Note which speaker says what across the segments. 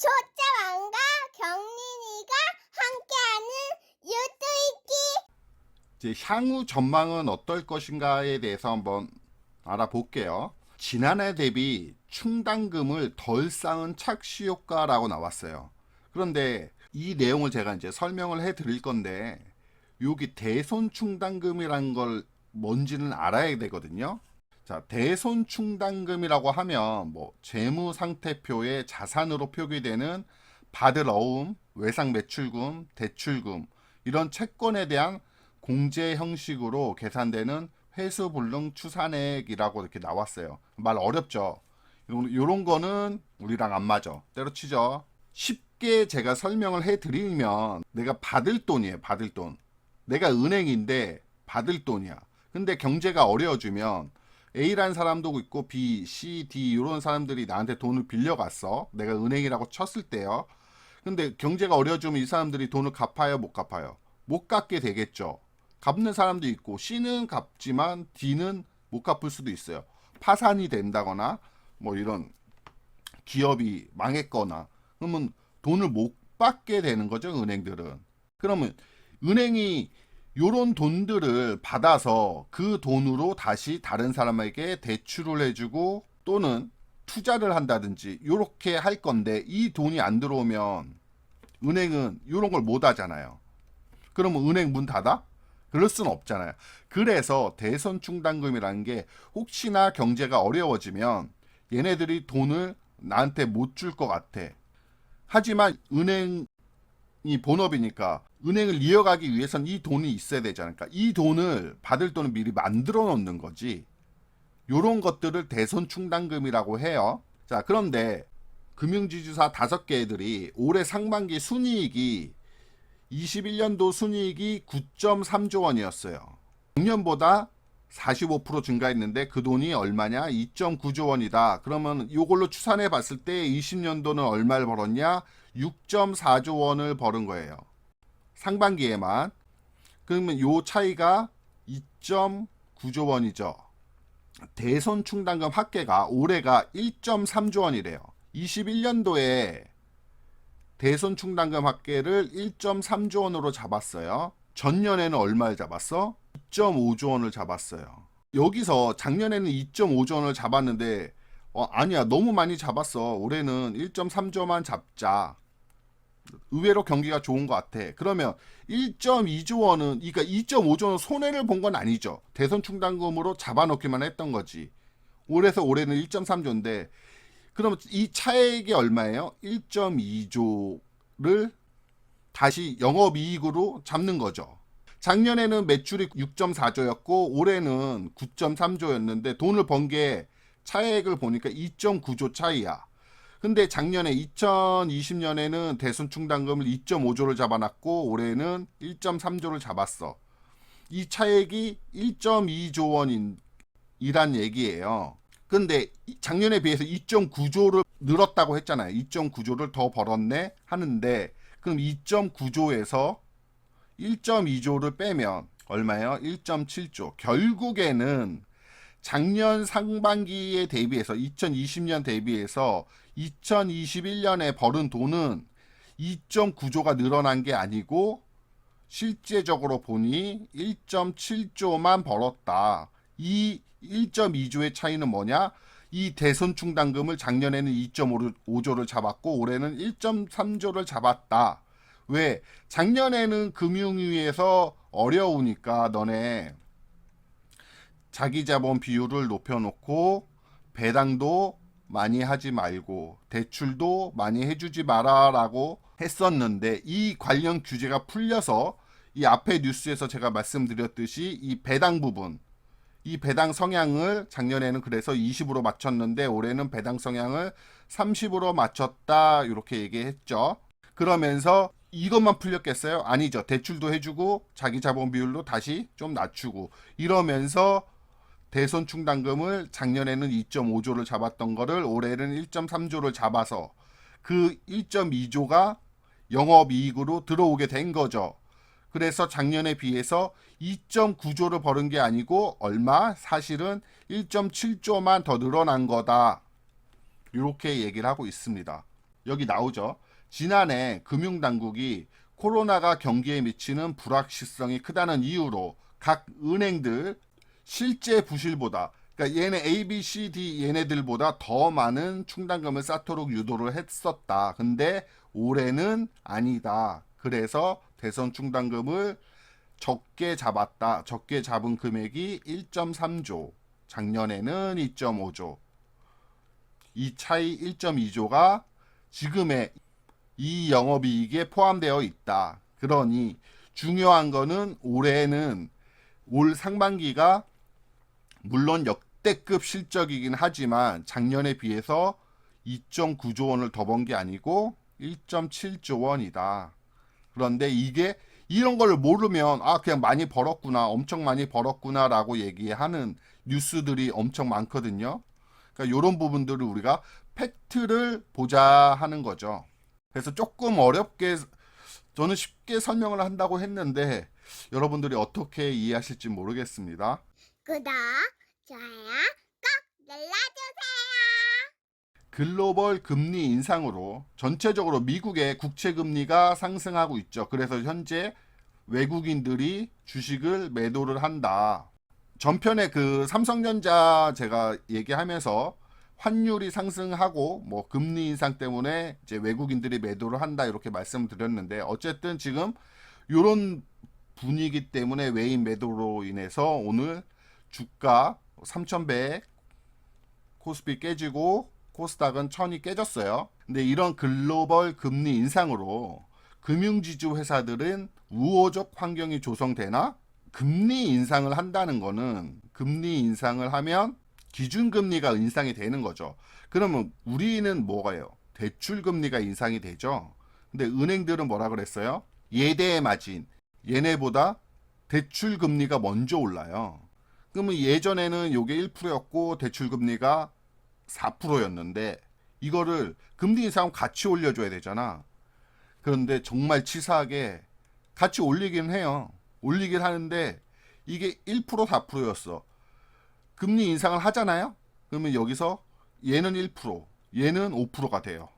Speaker 1: 조짜왕과 경린이가 함께하는 유tu이기
Speaker 2: 이제 향후 전망은 어떨 것인가에 대해서 한번 알아볼게요. 지난해 대비 충당금을 덜 쌓은 착시 효과라고 나왔어요. 그런데 이 내용을 제가 이제 설명을 해 드릴 건데 여기 대손 충당금이란 걸 뭔지는 알아야 되거든요. 자, 대손 충당금이라고 하면 뭐 재무 상태표에 자산으로 표기되는 받을 어음, 외상 매출금, 대출금 이런 채권에 대한 공제 형식으로 계산되는 회수 불능 추산액이라고 이렇게 나왔어요. 말 어렵죠. 요런- 거는 우리랑 안 맞아. 때려치죠. 쉽게 제가 설명을 해 드리면 내가 받을 돈이에요. 받을 돈. 내가 은행인데 받을 돈이야. 근데 경제가 어려워지면 A라는 사람도 있고 B, C, D 이런 사람들이 나한테 돈을 빌려갔어. 내가 은행이라고 쳤을 때요. 근데 경제가 어려워지면 이 사람들이 돈을 갚아요, 못 갚아요? 못 갚게 되겠죠. 갚는 사람도 있고 C는 갚지만 D는 못 갚을 수도 있어요. 파산이 된다거나 뭐 이런 기업이 망했거나 그러면 돈을 못 받게 되는 거죠, 은행들은. 그러면 은행이 요런 돈들을 받아서 그 돈으로 다시 다른 사람에게 대출을 해주고 또는 투자를 한다든지 요렇게 할 건데 이 돈이 안 들어오면 은행은 요런 걸 못 하잖아요. 그러면 은행 문 닫아? 그럴 수는 없잖아요. 그래서 대선 충당금이라는 게 혹시나 경제가 어려워지면 얘네들이 돈을 나한테 못 줄 것 같아. 하지만 은행 이 본업이니까 은행을 이어가기 위해선 이 돈이 있어야 되잖아요. 그러니까 이 돈을 받을 돈을 미리 만들어 놓는 거지. 요런 것들을 대손 충당금이라고 해요. 자, 그런데 금융지주사 다섯 개들이 올해 상반기 순이익이 21년도 순이익이 9.3조 원이었어요. 작년보다 45% 증가했는데 그 돈이 얼마냐? 2.9조 원이다. 그러면 이걸로 추산해 봤을 때 20년도는 얼마를 벌었냐? 6.4조 원을 벌은 거예요. 상반기에만. 그러면 요 차이가 2.9조 원이죠. 대손 충당금 합계가 올해가 1.3조 원이래요. 21년도에 대손 충당금 합계를 1.3조 원으로 잡았어요. 전년에는 얼마를 잡았어? 2.5조 원을 잡았어요. 여기서 작년에는 2.5조 원을 잡았는데 어, 아니야 너무 많이 잡았어. 올해는 1.3조만 잡자. 의외로 경기가 좋은 것 같아. 그러면 1.2조 원은 그러니까 2.5조 원은 손해를 본 건 아니죠. 대선 충당금으로 잡아놓기만 했던 거지. 올해서 올해는 1.3조인데 그러면 이 차액이 얼마예요? 1.2조를 다시 영업이익으로 잡는 거죠. 작년에는 매출이 6.4조였고 올해는 9.3조였는데 돈을 번 게 차액을 보니까 2.9조 차이야. 근데 작년에 2020년에는 대손 충당금을 2.5조를 잡아놨고 올해는 1.3조를 잡았어. 이 차액이 1.2조 원이란 얘기예요. 근데 이- 작년에 비해서 2.9조를 늘었다고 했잖아요. 2.9조를 더 벌었네 하는데 그럼 2.9조에서 1.2조를 빼면 얼마예요? 1.7조. 결국에는 작년 상반기에 대비해서 2020년 대비해서 2021년에 벌은 돈은 2.9조가 늘어난 게 아니고 실제적으로 보니 1.7조만 벌었다. 이 1.2조의 차이는 뭐냐? 이 대손 충당금을 작년에는 2.5조를 잡았고 올해는 1.3조를 잡았다. 왜? 작년에는 금융위에서 어려우니까 너네 자기 자본 비율을 높여놓고 배당도 많이 하지 말고 대출도 많이 해주지 마라라고 했었는데 이 관련 규제가 풀려서 이 앞에 뉴스에서 제가 말씀드렸듯이 이 배당 부분 이 배당 성향을 작년에는 그래서 20으로 맞췄는데 올해는 배당 성향을 30으로 맞췄다 이렇게 얘기했죠. 그러면서 이것만 풀렸겠어요? 아니죠. 대출도 해주고 자기 자본 비율도 다시 좀 낮추고 이러면서 대손 충당금을 작년에는 2.5조를 잡았던 거를 올해는 1.3조를 잡아서 그 1.2조가 영업이익으로 들어오게 된 거죠. 그래서 작년에 비해서 2.9조를 벌은 게 아니고 얼마? 사실은 1.7조만 더 늘어난 거다. 이렇게 얘기를 하고 있습니다. 여기 나오죠. 지난해 금융당국이 코로나가 경기에 미치는 불확실성이 크다는 이유로 각 은행들 실제 부실보다 그러니까 얘네 A, B, C, D 얘네들보다 더 많은 충당금을 쌓도록 유도를 했었다. 근데 올해는 아니다. 그래서 대선 충당금을 적게 잡았다. 적게 잡은 금액이 1.3조. 작년에는 2.5조. 이 차이 1.2조가 지금의 이 영업이익에 포함되어 있다. 그러니 중요한 거는 올해는 올 상반기가 물론 역대급 실적이긴 하지만 작년에 비해서 2.9조 원을 더 번 게 아니고 1.7조 원이다. 그런데 이게 이런 걸 모르면 아 그냥 많이 벌었구나 엄청 많이 벌었구나라고 얘기하는 뉴스들이 엄청 많거든요. 그러니까 이런 부분들을 우리가 팩트를 보자 하는 거죠. 그래서 조금 어렵게 저는 쉽게 설명을 한다고 했는데 여러분들이 어떻게 이해하실지 모르겠습니다.
Speaker 1: 구독, 좋아요 꼭 눌러주세요.
Speaker 2: 글로벌 금리 인상으로 전체적으로 미국의 국채 금리가 상승하고 있죠. 그래서 현재 외국인들이 주식을 매도를 한다. 전편에 그 삼성전자 제가 얘기하면서 환율이 상승하고 뭐 금리 인상 때문에 이제 외국인들이 매도를 한다 이렇게 말씀드렸는데 어쨌든 지금 요런 분위기 때문에 외인 매도로 인해서 오늘 주가 3,100 코스피 깨지고 코스닥은 1000이 깨졌어요. 근데 이런 글로벌 금리 인상으로 금융지주 회사들은 우호적 환경이 조성되나? 금리 인상을 한다는 거는 금리 인상을 하면 기준금리가 인상이 되는 거죠. 그러면 우리는 뭐가요? 대출금리가 인상이 되죠. 근데 은행들은 뭐라 그랬어요? 예대 마진 얘네보다 대출금리가 먼저 올라요. 그러면 예전에는 요게 1%였고 대출 금리가 4%였는데 이거를 금리 인상 같이 올려줘야 되잖아. 그런데 정말 치사하게 같이 올리긴 해요. 올리긴 하는데 이게 1% 4%였어. 금리 인상을 하잖아요. 그러면 여기서 얘는 1%, 얘는 5%가 돼요.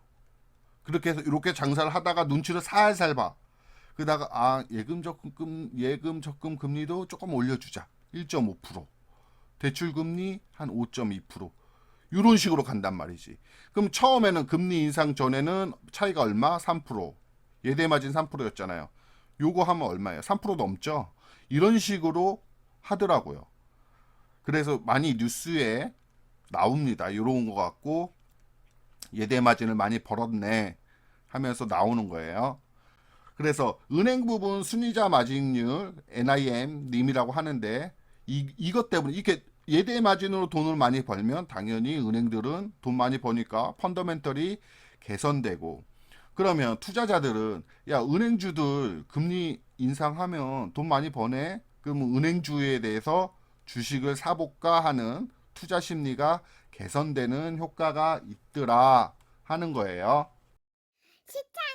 Speaker 2: 그렇게 해서 이렇게 장사를 하다가 눈치를 살살 봐. 그러다가 아 예금 적금 예금 적금 금리도 조금 올려주자. 1.5%. 대출 금리 한 5.2%. 이런 식으로 간단 말이지. 그럼 처음에는 금리 인상 전에는 차이가 얼마? 3%. 예대 마진 3%였잖아요. 요거 하면 얼마예요? 3% 넘죠? 이런 식으로 하더라고요. 그래서 많이 뉴스에 나옵니다. 이런 거 같고 예대 마진을 많이 벌었네 하면서 나오는 거예요. 그래서 은행 부분 순이자 마진율 NIM 님이라고 하는데 이 이것 때문에 이렇게 예대 마진으로 돈을 많이 벌면 당연히 은행들은 돈 많이 버니까 펀더멘털이 개선되고 그러면 투자자들은 야 은행주들 금리 인상하면 돈 많이 버네 그러면 은행주에 대해서 주식을 사볼까 하는 투자 심리가 개선되는 효과가 있더라 하는 거예요.
Speaker 1: 시청